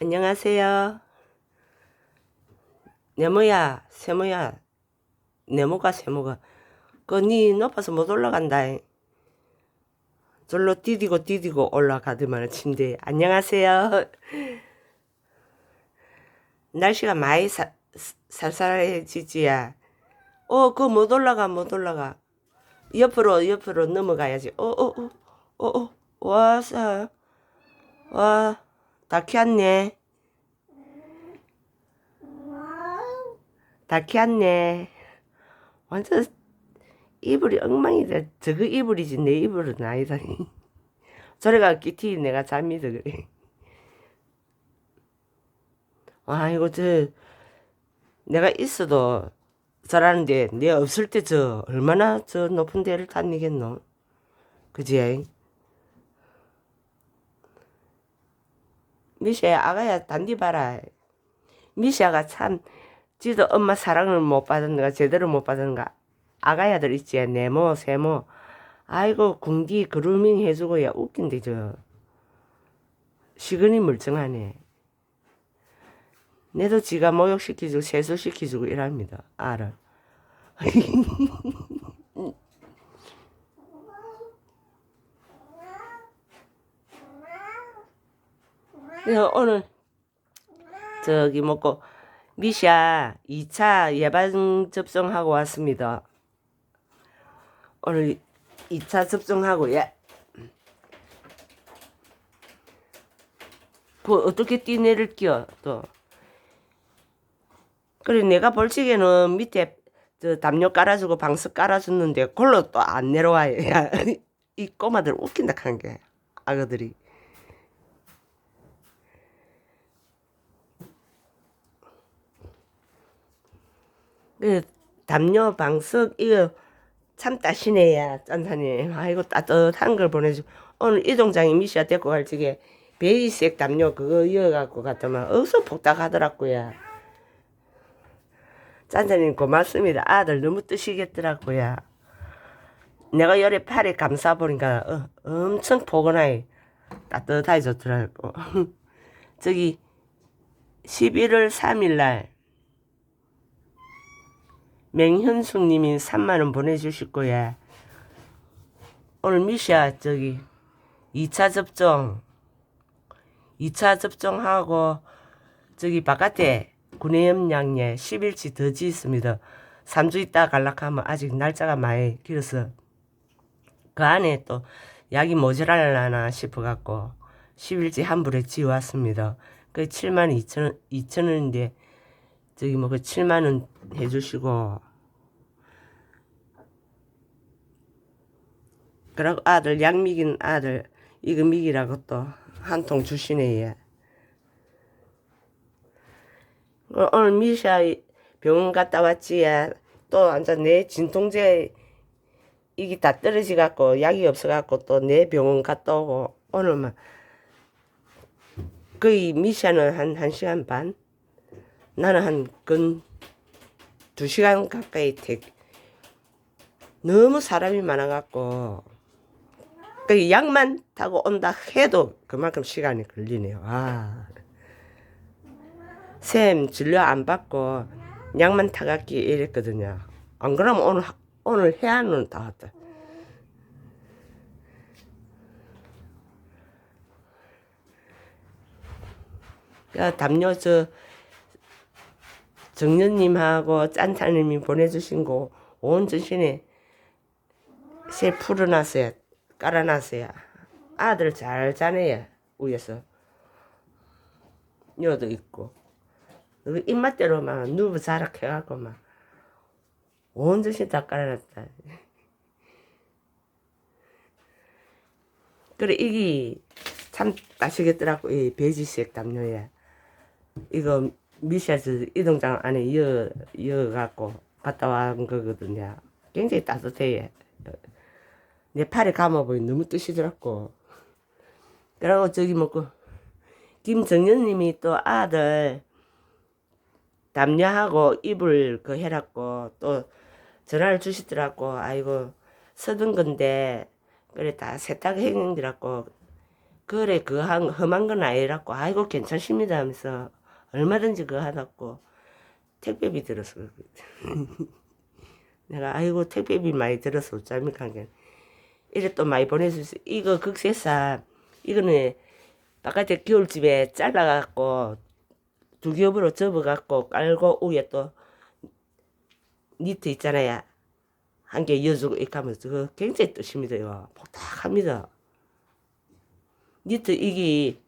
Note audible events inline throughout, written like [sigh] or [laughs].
안녕하세요. 네모야, 세모야, 네모가 세모가. 그니 높아서 못 올라간다. 절로 디디고 디디고 올라가더만 침대. 안녕하세요. [laughs] 날씨가 많이 사, 살살해지지야. 어, 그거 못 올라가, 못 올라가. 옆으로, 옆으로 넘어가야지. 어, 어, 어, 어, 어, 와서, 와, 다 켰네. 다 켰네. 완전 이불이 엉망이다. 저거 이불이지 내 이불은 아니다니. [laughs] 저래가 기티 내가 잠이 더 그래. 와 이거 저 내가 있어도 잘하는데 내 없을 때 저 얼마나 저 높은 데를 다니겠노. 그지? 미샤야 아가야 단디 봐라. 미샤가 참 지도 엄마 사랑을 못 받았는가 제대로 못 받았는가. 아가야들 있지 네모 세모. 아이고 궁디 그루밍 해주고 야 웃긴데 저 시근이 멀쩡하네. 내도 지가 목욕시키고 세수시키고 이랍니다. 알아 [laughs] 그래서 오늘 저기 먹고 미샤 2차 예방 접종하고 왔습니다. 오늘 2차 접종하고 예. 그 어떻게 띠내를 끼어 또. 그래 내가 벌칙에는 밑에 저 담요 깔아주고 방석 깔아줬는데 그걸로 또 안 내려와요. 야, [laughs] 이 꼬마들 웃긴다 하는 게 아가들이. 그 담요 방석 이거 참 따시네야 짠사님. 아이고 따뜻한 걸 보내주고 오늘 이동장이 미시아 데리고 갈 적에 베이색 담요 그거 이어갖고 갔더만 어서 복닥하더라고요. 짠사님 고맙습니다. 아들 너무 뜨시겠더라고요. 내가 열에 팔에 감싸 보니까 어, 엄청 포근하게 따뜻하게 좋더라고. [laughs] 저기 11월 3일 날 맹현숙님이 3만원 보내주실 거야. 오늘 미샤 저기 2차 접종 2차 접종하고 저기 바깥에 구내염약에 10일치 더 지 있습니다. 3주 있다 갈락하면 아직 날짜가 많이 길어서 그 안에 또 약이 모자랄라나 싶어갖고 10일치 한 불에 지어왔습니다. 그 7만 2천, 2천 원인데 저기 뭐 그 7만 원 해주시고. 그러고 아들 약 미긴 아들 이거 미기라고 또 한 통 주시네 얘. 어, 오늘 미샤 병원 갔다 왔지 또 완전 내 진통제 이게 다 떨어지 갖고 약이 없어 갖고 또 내 병원 갔다 오고 오늘만 거의 미샤는 한 1시간 반? 나는 한 근 두 시간 가까이 택 너무 사람이 많아갖고 그 약만 타고 온다 해도 그만큼 시간이 걸리네요. 아. 쌤 진료 안 받고 약만 타갖기 이랬거든요. 안 그러면 오늘 오늘 해안은 다 왔다. 야, 담요 저 정년님하고 짠타님이 보내주신 거 온 전신에 새 풀어놨어요. 깔아놨어요. 아들 잘 자네요. 위에서. 여도 있고. 그 입맛대로 막 누브 자락해갖고 막. 온 전신 다 깔아놨다. 그래, 이게 참 맛있겠더라고. 이 베지색 담요에. 이거 미샤스 이동장 안에 이어, 이어갖고 갔다 온 거거든요. 굉장히 따뜻해. 내 팔에 감아보니 너무 뜨시더라고. 그러고 저기 뭐고, 김정연님이 또 아들 담요하고 이불 그 해놨고 또 전화를 주시더라고. 아이고, 서든 건데, 그래 다 세탁 행님들하고 그래 그 한 험한 건 아니라고 아이고 괜찮습니다 하면서 얼마든지 그거 하다고 택배비 들었어. [laughs] 내가 아이고 택배비 많이 들어서 어쩝니까 하게. 이래 또 많이 보내주세요 이거 극세사. 이거는 바깥에 겨울집에 잘라갖고 두 겹으로 접어갖고 깔고 위에 또 니트 있잖아요. 한 개 이어주고 이렇게 하면서 그거 굉장히 뜻입니다요. 복탁합니다. 니트 이게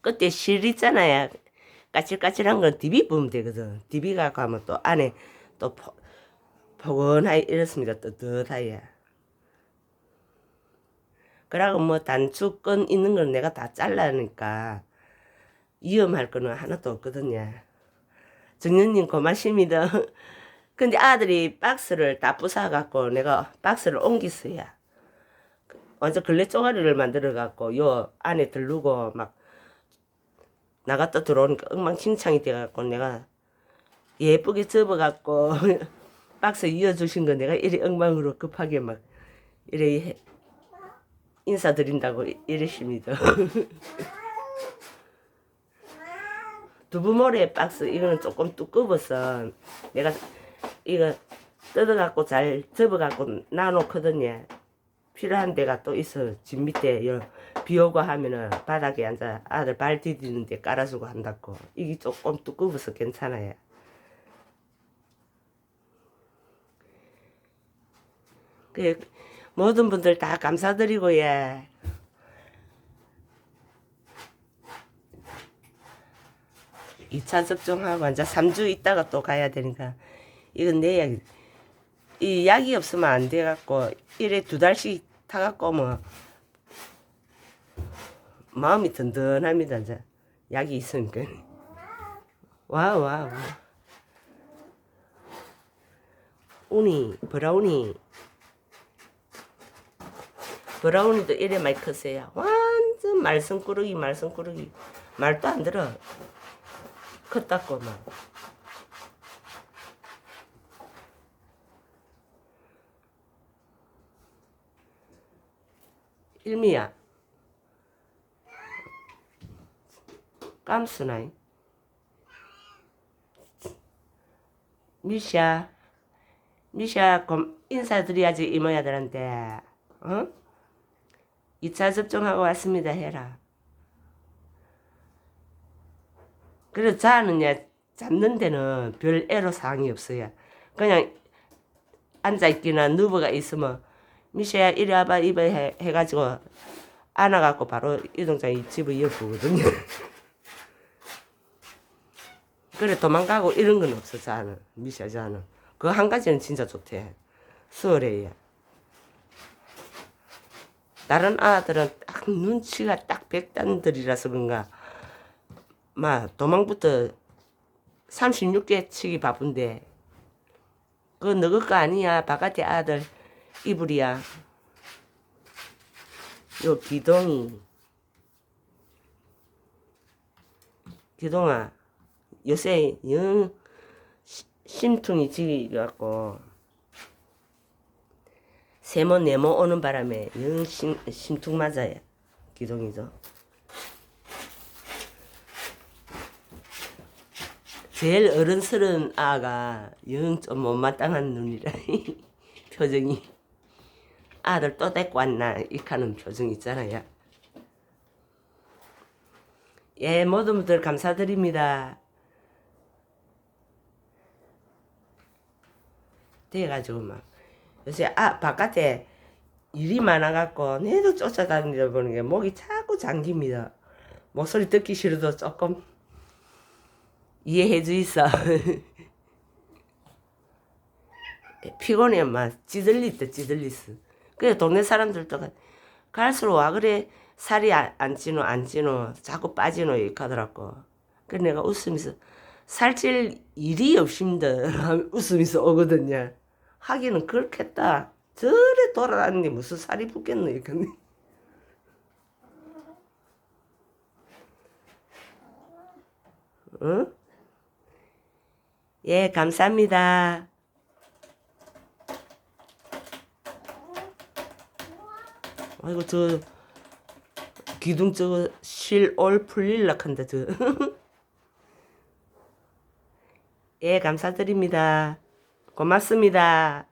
끝에 실 있잖아요. 까칠까칠한 건 DB 보면 되거든. DB 갖고 하면 또 안에 또 포, 포근하게 이렇습니다. 뜨뜻하게. 그러고 뭐 단추끈 있는 건 내가 다 잘라니까 위험할 거는 하나도 없거든요. 정년님 고맙습니다. [laughs] 근데 아들이 박스를 다 부숴갖고 내가 박스를 옮겼어요. 완전 걸레 쪼가리를 만들어 갖고 요 안에 들르고 막 나갔다 들어오니까 엉망진창이 돼 갖고 내가 예쁘게 접어 갖고 [laughs] 박스 이어 주신 거 내가 이리 엉망으로 급하게 막 이래 해- 인사드린다고 이러십니다. [laughs] 두부모래 박스 이거는 조금 두꺼워서 내가 이거 뜯어 갖고 잘 접어 갖고 놔놓거든요. 필요한 데가 또 있어. 집 밑에 여, 비 오고 하면은 바닥에 앉아 아들 발 디디는 데 깔아주고 한다고. 이게 조금 두꺼워서 괜찮아요. 그 모든 분들 다 감사드리고 예. 이차 접종하고 완전 3주 있다가 또 가야 되니까 이건 내 약이 이 약이 없으면 안 돼갖고 일에 두 달씩 타갖고 뭐 마음이 든든합니다 이제. 약이 있으니까. 와와 와. 우니 브라우니. 브라우니도 이래 많이 컸어요. 완전 말썽꾸러기 말썽꾸러기. 말도 안 들어. 컸다고 막 일미야. 깜수나이. 미샤. 미샤, 곰, 인사드려야지, 이모야들한테. 어? 2차 접종하고 왔습니다, 해라. 그래서 자는 야, 잡는 데는 별 애로 사항이 없어요. 그냥 앉아있기나 누워가 있으면 미샤야 이리 와봐 이봐 해, 해가지고 안아갖고 바로 이동장이 집을 열보거든요. [laughs] 그래 도망가고 이런 건 없어 자는 미샤 자는 그 한 가지는 진짜 좋대 수월해요. 다른 아들은 딱 눈치가 딱 백단들이라서 그런가 막 도망부터 36개 치기 바쁜데 그거 너거 거 아니야 바깥에 아들 이불이야. 요 기동이. 기동아, 요새 영 시- 심퉁이 지겨갖고 세모 네모 오는 바람에 영 심, 심퉁 맞아요. 기동이도. 제일 어른스러운 아가 영 좀 못마땅한 눈이라 [laughs] 표정이. 아들 또 데리고 왔나 이카는 표정 있잖아요. 예, 모든 분들 감사드립니다. 돼가지고 막 요새 아 바깥에 일이 많아갖고 내도 쫓아다니다 보는 게 목이 자꾸 잠깁니다. 목소리 듣기 싫어도 조금 이해해 주이소. [laughs] 피곤해 막 찌들리다 찌들리스. 그래 동네 사람들도 가- 갈수록 와 그래 살이 안, 안 찌노 안 찌노 자꾸 빠지노 이렇게 하더라고. 그래 내가 웃으면서 살찔 일이 없습니다. [laughs] 웃으면서 오거든요. 하기는 그렇겠다. 저래 돌아다니는데 무슨 살이 붙겠노 이렇게. 응? 예, 감사합니다. 아이고 저 기둥 저거 실올 풀릴라 한다 저. [laughs] 예 감사드립니다. 고맙습니다.